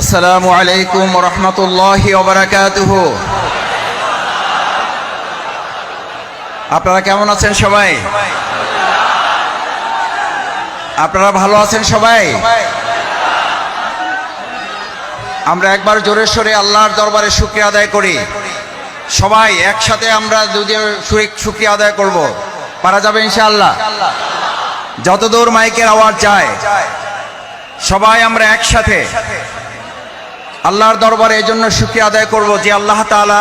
আসসালামু আলাইকুম রহমতুল্লাহি ওবরাকাতুহু আপনারা কেমন আছেন সবাই? আপনারা ভালো আছেন সবাই? আমরা একবার জোরে সোরে আল্লাহর দরবারে শুক্রিয়া আদায় করি। সবাই একসাথে আমরা যদি শুক্রিয়া আদায় করব। পারা যাবে ইনশাআল্লাহ। যতদূর মাইকের আওয়াজ যায়, সবাই আমরা একসাথে। আল্লাহর দরবারে এই জন্য শুক্রিয়া আদায় করব যে আল্লাহ তাআলা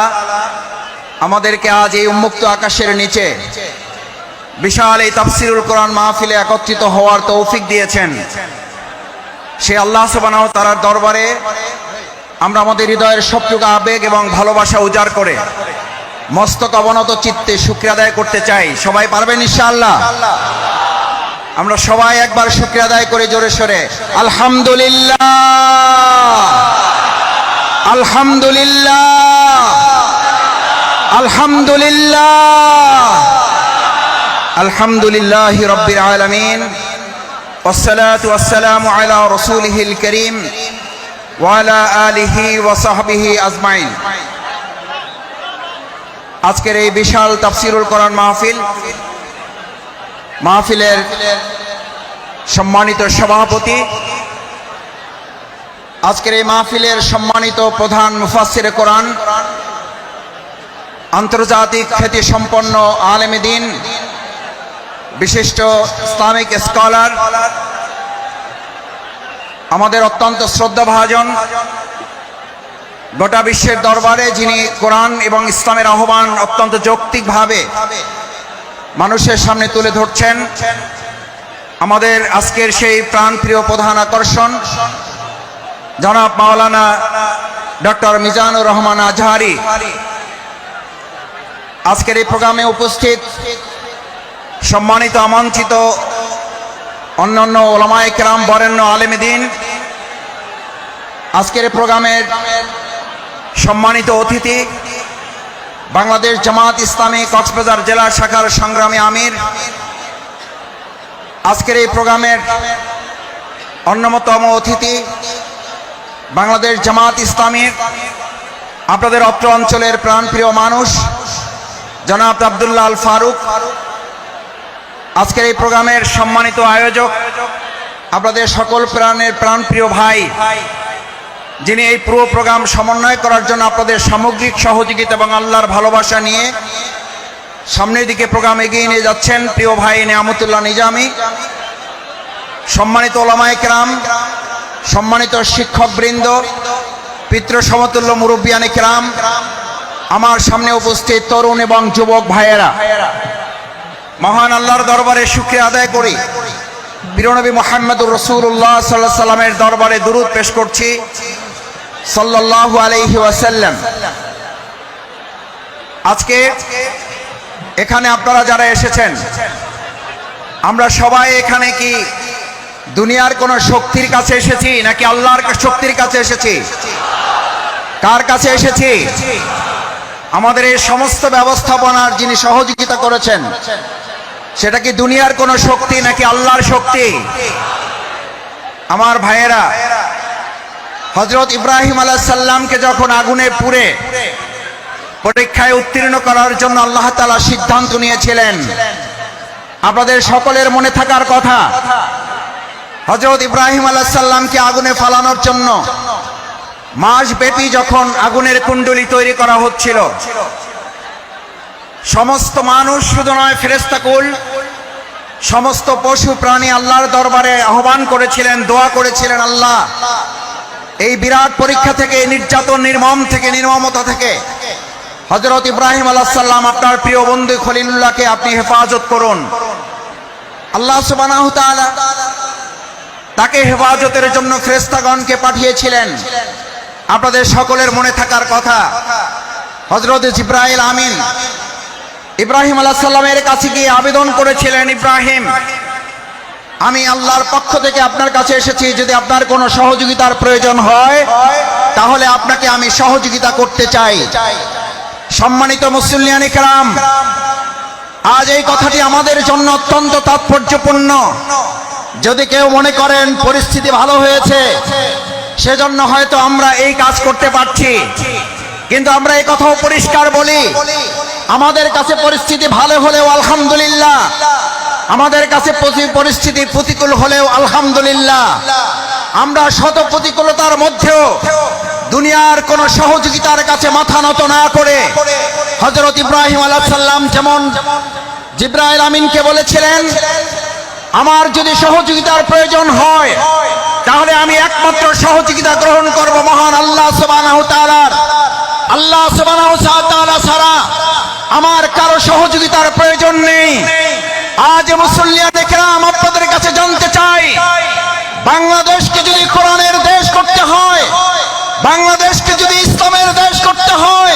আমাদেরকে আজ এই উন্মুক্ত আকাশের নিচে বিশাল এই তাফসিরুল কোরআন মাহফিলে একত্রিত হওয়ার তৌফিক দিয়েছেন। সে আল্লাহ সুবহানাহু ওয়া তাআলার দরবারে আমরা আমাদের হৃদয়ের সবটুকু আবেগ এবং ভালোবাসা উজাড় করে মস্তক অবনত চিত্তে শুক্রিয়া আদায় করতে চাই। সবাই পারবেন ইনশাআল্লাহ? আমরা সবাই একবার শুক্রিয়া আদায় করে জোরে সোরে। আলহামদুলিল্লাহ! আলহামদুলিল্লাহ আলহামদুলিল্লাহ আলহামদুলিল্লাহ রব্বিল আলামিন والصلاة والسلام على رسوله الكريم وعلى آله وصحبه أجمعين আজকের এই বিশাল তাফসিরুল কোরআন মাহফিল মাহফিলের সম্মানিত সভাপতি আজকের এই মাহফিলের সম্মানিত প্রধান মুফাসির কোরআন, আন্তর্জাতিক খ্যাতি সম্পন্ন আলেম দিন, বিশিষ্ট ইসলামিক স্কলার, আমাদের অত্যন্ত শ্রদ্ধাভাজন গোটা বিশ্বের দরবারে যিনি কোরআন এবং ইসলামের আহ্বান অত্যন্ত যৌক্তিকভাবে মানুষের সামনে তুলে ধরছেন, আমাদের আজকের সেই প্রাণপ্রিয় প্রধান আকর্ষণ জনাব মাওলানা ডক্টর মিজানুর রহমান আজহারি, আজকের এই প্রোগ্রামে উপস্থিত সম্মানিত আমন্ত্রিত অন্যান্য ওলামায় কেরাম বরেণ্য আলেমদিন আজকের প্রোগ্রামের সম্মানিত অতিথি, বাংলাদেশ জামাত ইসলামী কক্সবাজার জেলা শাখার সংগ্রামী আমির। আজকের এই প্রোগ্রামের অন্যতম অতিথি বাংলাদেশ জামাত ইসলামীর আপনাদের অত্র অঞ্চলের প্রাণপ্রিয় মানুষ, জনাব আবদুল্লাহ আল ফারুক, আজকের এই প্রোগ্রামের সম্মানিত আয়োজক, আপনাদের সকল প্রাণের প্রাণপ্রিয় ভাই, যিনি এই পুরো প্রোগ্রাম সমন্বয় করার জন্য আপনাদের সামগ্রিক সহযোগিতা এবং আল্লাহর ভালোবাসা নিয়ে সামনের দিকে প্রোগ্রাম এগিয়ে নিয়ে যাচ্ছেন প্রিয় ভাই নিয়ামতুল্লাহ নিজামি, সম্মানিত ওলামায় কেরাম সম্মানিত শিক্ষকবৃন্দ, পিতৃ সমতুল্য মুরব্বিয়ানে কেরাম, আমার সামনে উপস্থিত তরুণ এবং যুবক ভাইয়েরা, মহান আল্লাহর দরবারে শুক্রিয়া আদায় করি। বীরনবী মোহাম্মদুর রসুল্লাহ সাল্লাহ সাল্লামের দরবারে দুরুদ পেশ করছি। সাল্লাল্লাহু আলাইহি ওয়াসাল্লাম। আজকে এখানে আপনারা যারা এসেছেন, আমরা সবাই এখানে কি দুনিয়ার কোন শক্তির কাছে এসেছি নাকি আল্লাহর শক্তির কাছে এসেছি? কার কাছে এসেছি? আমাদের এই সমস্ত ব্যবস্থাপনার যিনি সহযোগিতা করেছেন, সেটা কি দুনিয়ার কোন শক্তি নাকি আল্লাহর শক্তি? আমার ভাইয়েরা হজরত ইব্রাহিম আলাহ সাল্লামকে যখন আগুনে পুড়ে, পরীক্ষায় উত্তীর্ণ করার জন্য আল্লাহ তালা সিদ্ধান্ত নিয়েছিলেন। আপনাদের সকলের মনে থাকার কথা হজরত ইব্রাহিম আলাহাল্লামকে আগুনে ফালানোর জন্য মাস ব্যাপী যখন আগুনের কুণ্ডলি তৈরি করা হচ্ছিল, সমস্ত মানুষ শুধু নয় ফেরেস্তাকুল সমস্ত পশু প্রাণী আল্লাহর দরবারে আহ্বান করেছিলেন, দোয়া করেছিলেন, আল্লাহ, এই বিরাট পরীক্ষা থেকে, নির্যাতন নির্মম থেকে, নির্মমতা থেকে হজরত ইব্রাহিম আলাহাল্লাম আপনার প্রিয় বন্ধু খলিলুল্লাহকে আপনি হেফাজত করুন। আল্লাহ সুবাহ তাকে হেফাজতের জন্য ফ্রেস্তাগণকে পাঠিয়েছিলেন। আপনাদের সকলের মনে থাকার কথা। হজরত ইব্রাহিম আমিন ইব্রাহিম আলাহ সাল্লামের কাছে গিয়ে আবেদন করেছিলেন, ইব্রাহিম, আমি আল্লাহর পক্ষ থেকে আপনার কাছে এসেছি। যদি আপনার কোনো সহযোগিতার প্রয়োজন হয়, তাহলে আপনাকে আমি সহযোগিতা করতে চাই। সম্মানিত মুসলিয়ানি কেরাম আজ এই কথাটি আমাদের জন্য অত্যন্ত তাৎপর্যপূর্ণ। যদি কেউ মনে করেন পরিস্থিতি ভালো হয়েছে, সেজন্য হয়তো আমরা এই কাজ করতে পারছি। কিন্তু আমরা এই কথাও পরিষ্কার বলি, আমাদের কাছে পরিস্থিতি ভালো হলেও আলহামদুলিল্লাহ, আমাদের কাছে পরিস্থিতি প্রতিকূল হলেও আলহামদুলিল্লাহ। আমরা শত প্রতিকূলতার মধ্যেও দুনিয়ার কোন সহযোগিতার কাছে মাথা নত না করে হজরত ইব্রাহিম আলাহ সাল্লাম যেমন জিব্রাইল আমিনকে বলেছিলেন আমার যদি সহযোগিতার প্রয়োজন হয়, তাহলে আমি একমাত্র সহযোগিতা গ্রহণ করব মহান আল্লাহ তাআলার। আল্লাহ তাআলা ছাড়া আমার কারও সহযোগিতার প্রয়োজন নেই। আজ মুসল্লিয়া দেখলাম আপনাদের কাছে জানতে চাই, বাংলাদেশকে যদি কোরআনের দেশ করতে হয়, বাংলাদেশকে যদি ইসলামের দেশ করতে হয়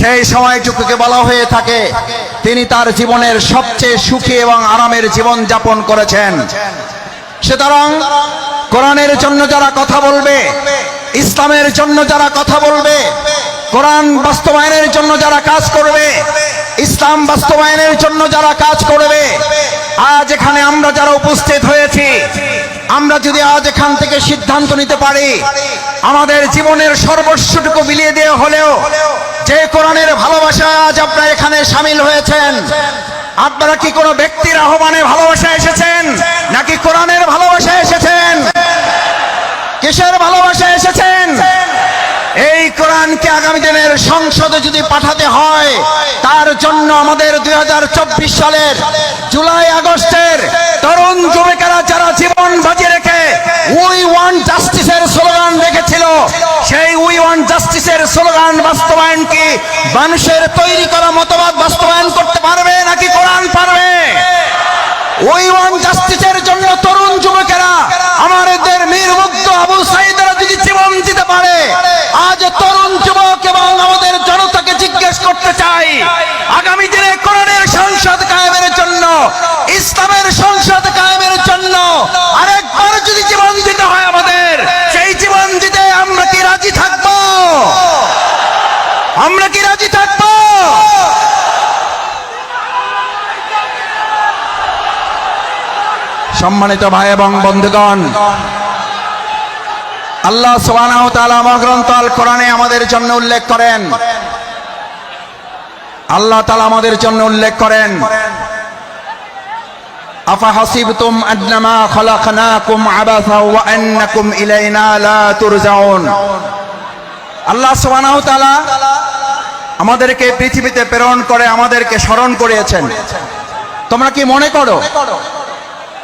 সেই সময়টুকুকে বলা হয়ে থাকে, তিনি তার জীবনের সবচেয়ে সুখী এবং আরামের জীবন যাপন করেছেন। সুতরাং কোরআনের জন্য যারা কথা বলবে, ইসলামের জন্য যারা কথা বলবে, কোরআন বাস্তবায়নের জন্য যারা কাজ করবে, ইসলাম বাস্তবায়নের জন্য যারা কাজ করবে, আজ এখানে আমরা যারা উপস্থিত হয়েছি আমরা যদি আজ এখান থেকে সিদ্ধান্ত নিতে পারি, আমাদের জীবনের সর্বস্বটুকু বিলিয়ে দেওয়া হলেও যে কোরআনের ভালোবাসা আজ আপনারা এখানে সামিল হয়েছেন, আপনারা কি কোনো ব্যক্তির আহ্বানে ভালোবাসা এসেছেন? নাকি কোরআনের ভালোবাসা এসেছেন? কিসের ভালোবাসা এসেছেন? এই কোরআনকে আগামী দিনের সংসদে যদি পাঠাতে হয়, তার জন্য আমাদের দুই হাজার চব্বিশ সালের জুলাই আগস্টের তরুণ যুবকেরা যারা জীবন বাজি রেখে উই ওয়ান জাস্টিসের স্লোগান রেখেছিল সেই উই আজ তরুণ যুবক এবং আমাদের জনতাকে জিজ্ঞেস করতে চাই, আগামী দিনে কোরআনের সংসদ কায়েমের জন্য, ইসলামের সংসদ কায়েমের জন্য আরেকবার যদি জীবন দিতে হয় আমাদের সেই জীবন দিতে আমরা কি রাজি থাকব আমরা কি রাজি থাকব সম্মানিত ভাই এবং বন্ধুগণ, আল্লাহ আল কোরআনে আমাদের জন্য উল্লেখ করেন। আল্লাহ তালা আমাদের জন্য উল্লেখ করেন, আফা তাআলা আমাদেরকে পৃথিবীতে প্রেরণ করে আমাদেরকে স্মরণ করিয়েছেন। তোমরা কি মনে করো?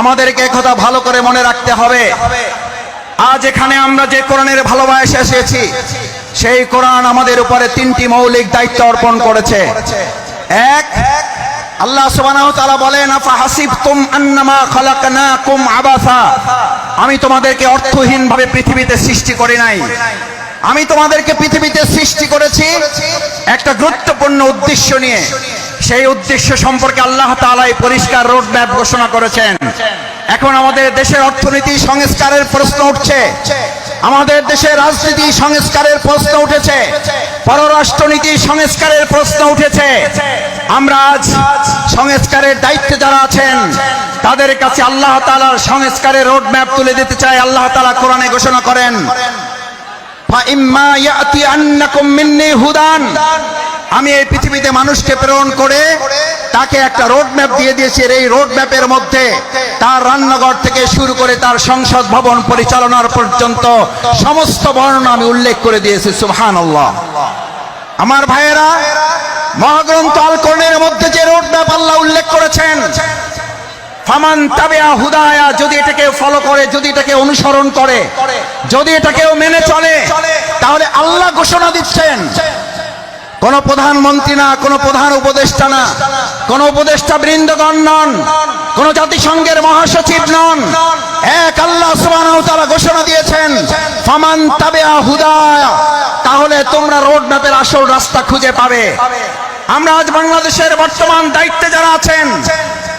আমাদেরকে একথা ভালো করে মনে রাখতে হবে। আজ এখানে আমরা যে কোরআনের ভালোবাসা এসেছি, সেই কোরআন আমাদের উপরে তিনটি মৌলিক দায়িত্ব অর্পণ করেছে। এক, আল্লাহ সুবহানাহু ওয়া তাআলা বলেন আফা হাসিবতুম আন্নামা খালাকনাকুম আবাসা। আমি তোমাদেরকে অর্থহীন ভাবে পৃথিবীতে সৃষ্টি করি নাই। আমি তোমাদেরকে পৃথিবীতে সৃষ্টি করেছি একটা গুরুত্বপূর্ণ উদ্দেশ্য নিয়ে। সেই উদ্দেশ্য সম্পর্কে আল্লাহ তালাই পরিষ্কার রোডম্যাপ ঘোষণা করেছেন। এখন আমাদের দেশের অর্থনীতি সংস্কারের প্রশ্ন উঠছে। আমাদের দেশে রাজনীতি সংস্কারের প্রশ্ন উঠেছে। পররাষ্ট্রনীতি সংস্কারের প্রশ্ন উঠেছে। আমরা আজ সংস্কারের দায়িত্বে যারা আছেন, তাদের কাছে আল্লাহ তালার সংস্কারের রোড ম্যাপ তুলে দিতে চাই। আল্লাহ তালা কোরআনে ঘোষণা করেন হুদান। আমি এই পৃথিবীতে মানুষকে প্রেরণ করে তাকে একটা রোড ম্যাপ দিয়ে দিয়েছি এই রোড ম্যাপের মধ্যে তার রান্নাঘর থেকে শুরু করে তার সংসদ ভবন পরিচালনার পর্যন্ত সমস্ত বর্ণনা আমি উল্লেখ করে দিয়েছি, সুবহানাল্লাহ। আমার ভাইয়েরা, মহাগ্রন্থ আল কোরআনের মধ্যে যে রোড ম্যাপ আল্লাহ উল্লেখ করেছেন, ফামান তাবেয়া হুদায়া, যদি এটাকে ফলো করে, যদি এটাকে অনুসরণ করে, যদি এটাকেও মেনে চলে, তাহলে আল্লাহ ঘোষণা দিচ্ছেন কোন প্রধানমন্ত্রী না, কোন প্রধান উপদেষ্টা না, কোন উপদেষ্টা বৃন্দগণ নন, কোন জাতিসংঘের মহাসচিব নন। এক আল্লাহ সুবহানাহু ঘোষণা দিয়েছেন, ফামান হুদায়া, তাহলে তোমরা রোড ম্যাপের আসল রাস্তা খুঁজে পাবে। আমরা আজ বাংলাদেশের বর্তমান দায়িত্বে যারা আছেন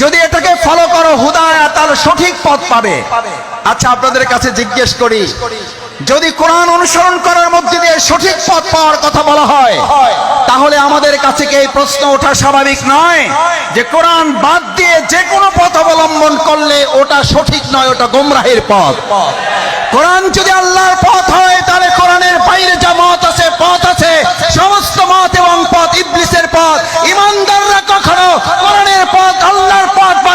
যদি এটাকে ফলো করো, হুদায়া তাহলে সঠিক পথ পাবে। আচ্ছা আপনাদের কাছে জিজ্ঞেস করি, যদি কোরআন অনুসরণ করার মধ্যে দিয়ে সঠিক পথ পাওয়ার কথা বলা হয়, তাহলে আমাদের কাছে কি এই প্রশ্ন ওঠা স্বাভাবিক নয়? যে কোরআন বাদ দিয়ে যে কোনো পথ অবলম্বন করলে ওটা সঠিক নয়, ওটা গোমরাহের পথ। কোরআন যদি আল্লাহর পথ হয়, তাহলে কোরআনের বাইরে যা মত আছে, পথ আছে, সমস্ত মত এবং পথ ইবলিসের পথ ইমানদাররা কখনো কোরআনের পথ আল্লাহর পথ বা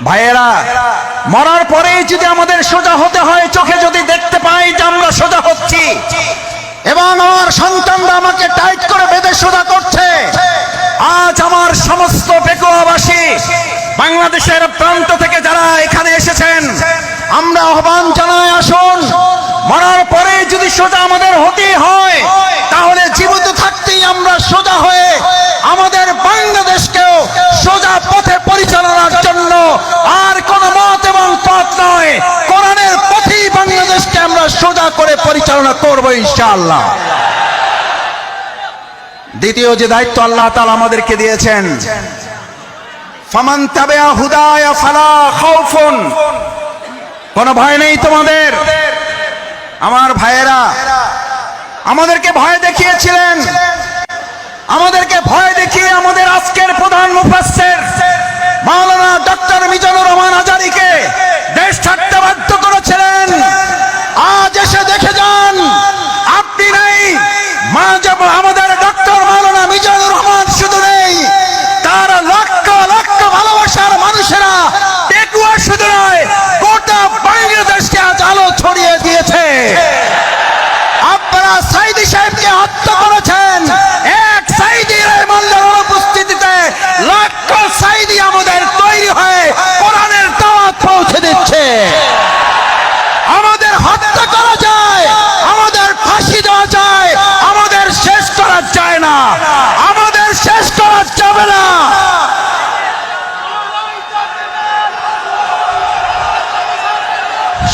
ভাইয়েরা মরার পরেই যদি আমাদের সোজা হতে হয় চোখে যদি দেখতে পাই যে আমরা সোজা হচ্ছি এবং আমার সন্তানরা আমাকে টাইট করে বেঁধে সোজা করছে আজ আমার সমস্ত বেকুয়াবাসী বাংলাদেশের প্রান্ত থেকে যারা এখানে এসেছেন আমরা আহ্বান জানাই আসুন। মরার পরে যদি সোজা আমাদের হতে হয়। তাহলে জীবিত থাকতেই আমরা সোজা হয়ে আমাদের বাংলাদেশকেও সোজা পথে পরিচালনার জন্য আর কোন মত এবং পথ নয় কোরআনের পথেই বাংলাদেশকে আমরা সোজা করে পরিচালনা করব ইনশাআল্লাহ। দ্বিতীয় যে দায়িত্ব আল্লাহ তাআলা আমাদেরকে দিয়েছেন ভয় নেই তোমাদের? আমার ভাইয়েরা, আমাদেরকে ভয় দেখিয়েছিলেন। আমাদেরকে ভয় দেখিয়ে আমাদের আজকের প্রধান মুফাসসির, মাওলানা ডক্টর মিজানুর রহমান আজারিকে দেশ ছাড়তে বাধ্য করেছিলেন। এসে দেখে যান।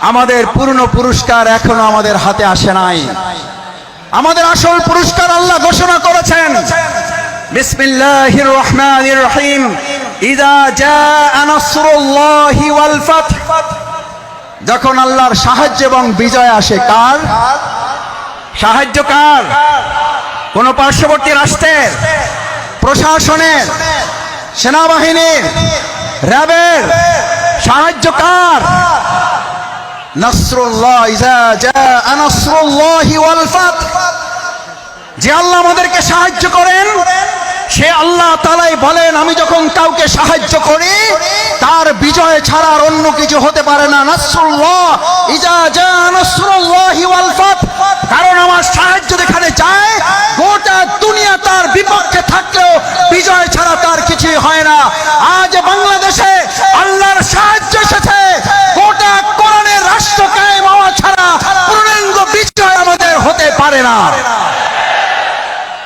আমাদের পূর্ণ পুরস্কার এখনও আমাদের হাতে আসে নাই। আমাদের আসল পুরস্কার আল্লাহ ঘোষণা করেছেন। যখন আল্লাহর সাহায্য এবং বিজয় আসে কার? সাহায্য কার? কোন পার্শ্ববর্তী রাষ্ট্রের? প্রশাসনের? সেনাবাহিনীর? র্যাবের? সাহায্য কার? যে আল্লাহ আমাদেরকে সাহায্য করেন, সে আল্লাহ তালাই বলেন, আমি যখন কাউকে সাহায্য করি, তার বিজয় ছাড়া আর অন্য কিছু হতে পারে না। কারণ আমার সাহায্য যেখানে যায়, গোটা দুনিয়া তার বিপক্ষে থাকলেও বিজয় ছাড়া তার কিছুই হয় না। আজ বাংলাদেশে আল্লাহর সাহায্য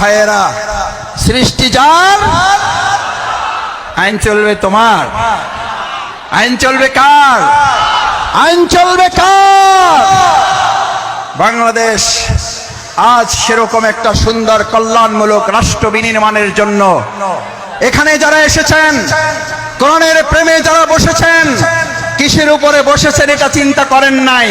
ভাইয়েরা, সৃষ্টি যার, আইন চলবে তোমার। আইন চলবে কার? আইন চলবে কার? বাংলাদেশ আজ সেরকম একটা সুন্দর কল্যাণমূলক রাষ্ট্র বিনির্মাণের জন্য এখানে যারা এসেছেন, কোরআনের প্রেমে যারা বসেছেন, কিসের উপরে বসেছেন এটা চিন্তা করেন নাই।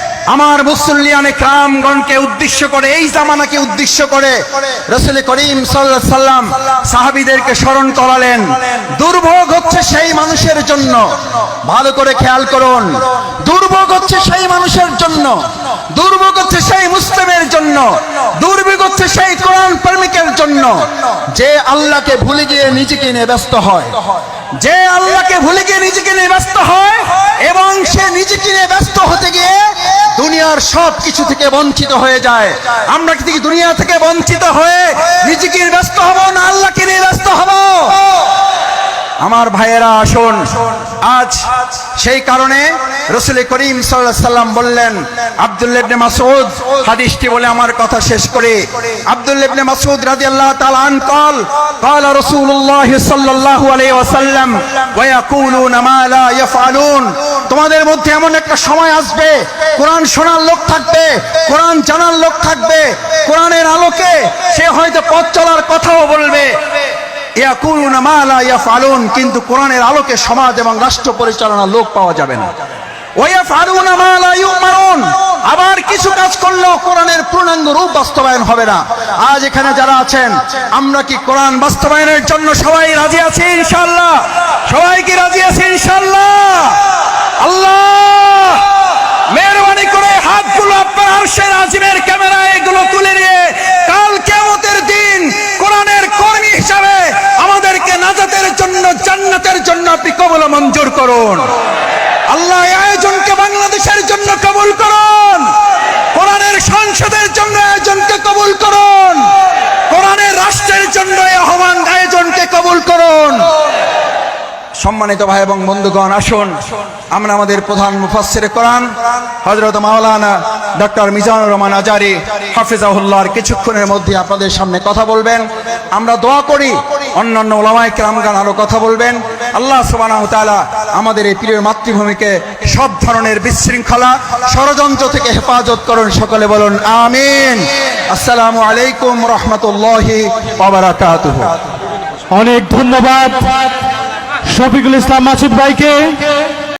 আমার মুসল্লিয়ানে ক্রামগণকে উদ্দেশ্য করে, এই জামানাকে উদ্দেশ্য করে রসুল করিম সাল্লা সাল্লাম সাহাবিদেরকে স্মরণ করালেন। দুর্ভোগ হচ্ছে সেই মানুষের জন্য। ভালো করে খেয়াল করুন। দুর্ভোগ হচ্ছে সেই মানুষের জন্য। দুর্ভোগ হচ্ছে সেই মুসলিমের জন্য। দুর্ভোগ হচ্ছে সেই কোরআন প্রেমিকের জন্য। যে আল্লাহকে ভুলে গিয়ে নিজেকে নিয়ে ব্যস্ত হয়। যে আল্লাহকে ভুলে গিয়ে নিজেকে নিয়ে ব্যস্ত হয় এবং সে নিজেকে নিয়ে ব্যস্ত হতে গিয়ে দুনিয়ার সব কিছু থেকে বঞ্চিত হয়ে যায়। আমরা কি দুনিয়া থেকে বঞ্চিত হয়ে নিজেকে ব্যস্ত হব না আল্লাহকে নিয়ে ব্যস্ত হব? আমার ভাইয়েরা আসুন আজ সেই কারণে রসুল করিম সাল্লাল্লাহু সাল্লাম বললেন আব্দুল্লাহ ইবনে মাসউদ হাদিসটি বলে আমার কথা শেষ করে আব্দুল্লাহ ইবনে মাসউদ রাদিয়াল্লাহু তাআলা আন قال قال رسول الله صلى الله عليه وسلم ويقولون ما لا يفعلون তোমাদের মধ্যে এমন একটা সময় আসবে কোরআন শোনার লোক থাকবে কোরআন জানার লোক থাকবে কোরআনের আলোকে সে হয়তো পথ চলার কথাও বলবে কিন্তু কোরআনের আলোকে সমাজ এবং রাষ্ট্র পরিচালনার লোক পাওয়া যাবে না। আবার কিছু কাজ করলেও কোরআনের পূর্ণাঙ্গ রূপ বাস্তবায়ন হবে না। আজ এখানে যারা আছেন, আমরা কি কোরআন বাস্তবায়নের জন্য সবাই রাজি আছি ইনশাআল্লাহ? সবাই কি রাজি আছি ইনশাআল্লাহ? আল্লাহ! মেহরবানি করে হাতগুলো আপনার আরশের আজিমের ক্যামেরায় এগুলো তুলে নিয়ে কাল কিয়ামতের দিন কোরআনের কর্মী হিসাবে আমাদেরকে নাজাতের জন্য জান্নাতের জন্য আপনি কবল মঞ্জুর করুন। আল্লাহ আয়োজনকে বাংলাদেশের জন্য কবুল করুন। কোরআনের সংসদের জন্য আয়োজনকে কবুল করুন। কোরআনের রাষ্ট্রের জন্য আহ্বান আয়োজনকে কবুল করুন। সম্মানিত ভাই এবং বন্ধুগণ, আসুন। আমরা আমাদের প্রধান মুফাসসির কোরআন, হযরত মাওলানা ডক্টর মিজানুর রহমান আজারি হাফিজাহুল্লাহর কিছুক্ষণের মধ্যে আপনাদের সামনে কথা বলবেন। আমরা দোয়া করি অন্যান্য ওলামায় কেরামগান আরও কথা বলবেন। আল্লাহ সুবাহ আমাদের এই প্রিয় মাতৃভূমিকে সব ধরনের বিশৃঙ্খলা, ষড়যন্ত্র থেকে হেফাজত করুন, সকলে বলুন আমিন। আসসালামু আলাইকুম রহমতুল্লাহি অনেক ধন্যবাদ। শফিকুল ইসলাম মাসুদ ভাইকে।